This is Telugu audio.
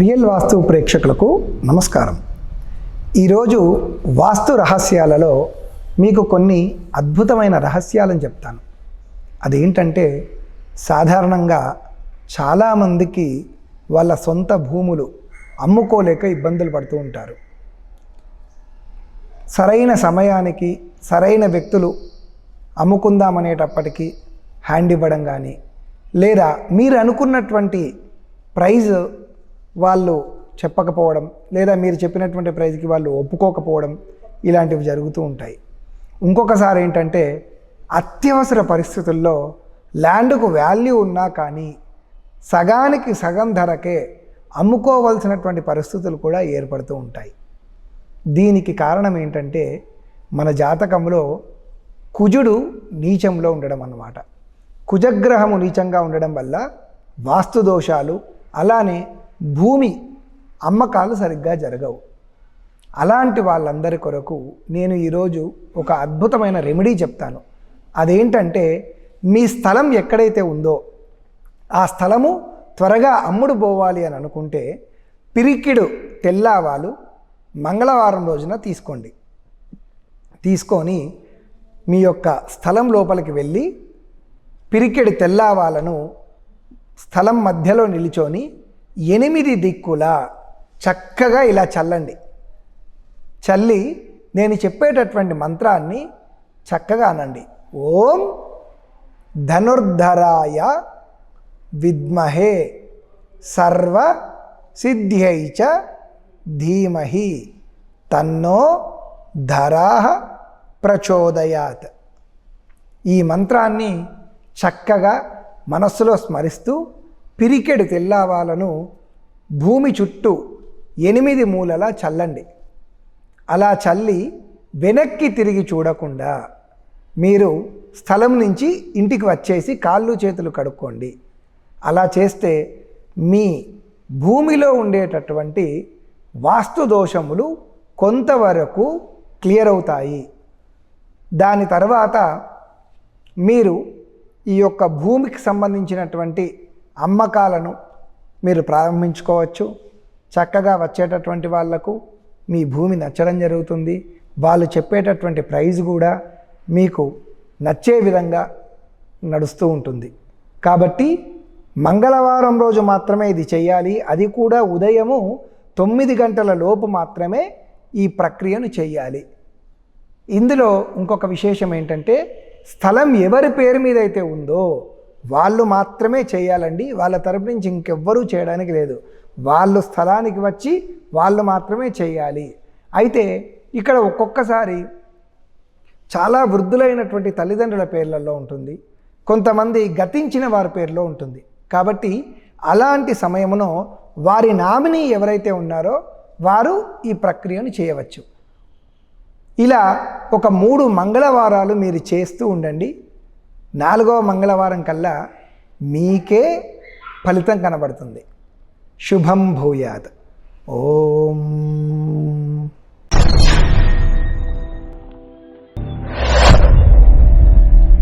రియల్ వాస్తు ప్రేక్షకులకు నమస్కారం. ఈరోజు వాస్తు రహస్యాలలో మీకు కొన్ని అద్భుతమైన రహస్యాలను చెప్తాను. అదేంటంటే సాధారణంగా చాలామందికి వాళ్ళ సొంత భూములు అమ్ముకోలేక ఇబ్బందులు పడుతూ ఉంటారు. సరైన సమయానికి సరైన వ్యక్తులు అమ్ముకుందామనేటప్పటికీ హ్యాండ్ ఇవ్వడం కానీ లేదా మీరు అనుకున్నటువంటి ప్రైజ్ వాళ్ళు చెప్పకపోవడం లేదా మీరు చెప్పినటువంటి ప్రైజ్కి వాళ్ళు ఒప్పుకోకపోవడం ఇలాంటివి జరుగుతూ ఉంటాయి. ఇంకొకసారి ఏంటంటే అత్యవసర పరిస్థితుల్లో ల్యాండ్కు వాల్యూ ఉన్నా కానీ సగానికి సగం ధరకే అమ్ముకోవలసినటువంటి పరిస్థితులు కూడా ఏర్పడుతూ ఉంటాయి. దీనికి కారణం ఏంటంటే మన జాతకంలో కుజుడు నీచంలో ఉండడం అన్నమాట. కుజగ్రహము నీచంగా ఉండడం వల్ల వాస్తు దోషాలు అలానే భూమి అమ్మకాలు సరిగ్గా జరగవు. అలాంటి వాళ్ళందరి కొరకు నేను ఈరోజు ఒక అద్భుతమైన రెమెడీ చెప్తాను. అదేంటంటే మీ స్థలం ఎక్కడైతే ఉందో ఆ స్థలము త్వరగా అమ్ముడు పోవాలి అని అనుకుంటే పిరికిడు తెల్లావాలు మంగళవారం రోజున తీసుకోండి. తీసుకొని మీ యొక్క స్థలం లోపలికి వెళ్ళి పిరికెడు తెల్లావాలను స్థలం మధ్యలో నిలిచొని ఎనిమిది దిక్కుల చక్కగా ఇలా చల్లండి. చల్లి నేను చెప్పేటటువంటి మంత్రాన్ని చక్కగా అనండి. ఓం ధనుర్ధరాయ విద్మహే సర్వ సిద్ధ్యైచ చ ధీమహి తన్నో ధరా ప్రచోదయాత్. ఈ మంత్రాన్ని చక్కగా మనస్సులో స్మరిస్తూ పిరికెడు తెల్లావాలను భూమి చుట్టూ ఎనిమిది మూలలా చల్లండి. అలా చల్లి వెనక్కి తిరిగి చూడకుండా మీరు స్థలం నుంచి ఇంటికి వచ్చేసి కాళ్ళు చేతులు కడుక్కోండి. అలా చేస్తే మీ భూమిలో ఉండేటటువంటి వాస్తు దోషములు కొంతవరకు క్లియర్ అవుతాయి. దాని తర్వాత మీరు ఈ యొక్క భూమికి సంబంధించినటువంటి అమ్మకాలను మీరు ప్రారంభించుకోవచ్చు. చక్కగా వచ్చేటటువంటి వాళ్ళకు మీ భూమి నచ్చడం జరుగుతుంది. వాళ్ళు చెప్పేటటువంటి ప్రైజ్ కూడా మీకు నచ్చే విధంగా నడుస్తూ ఉంటుంది. కాబట్టి మంగళవారం రోజు మాత్రమే ఇది చేయాలి. అది కూడా ఉదయము తొమ్మిది గంటల లోపు మాత్రమే ఈ ప్రక్రియను చేయాలి. ఇందులో ఇంకొక విశేషం ఏంటంటే స్థలం ఎవరి పేరు మీద అయితే ఉందో వాళ్ళు మాత్రమే చేయాలండి. వాళ్ళ తరపు నుంచి ఇంకెవ్వరూ చేయడానికి లేదు. వాళ్ళు స్థలానికి వచ్చి వాళ్ళు మాత్రమే చేయాలి. అయితే ఇక్కడ ఒక్కొక్కసారి చాలా వృద్ధులైనటువంటి తల్లిదండ్రుల పేర్లలో ఉంటుంది. కొంతమంది గతించిన వారి పేర్లో ఉంటుంది. కాబట్టి అలాంటి సమయమును వారి నామినీ ఎవరైతే ఉన్నారో వారు ఈ ప్రక్రియను చేయవచ్చు. ఇలా ఒక మూడు మంగళవారాలు మీరు చేస్తూ ఉండండి. నాలుగవ మంగళవారం కల్లా మీకే ఫలితం కనబడుతుంది. శుభం భూయాత్. ఓ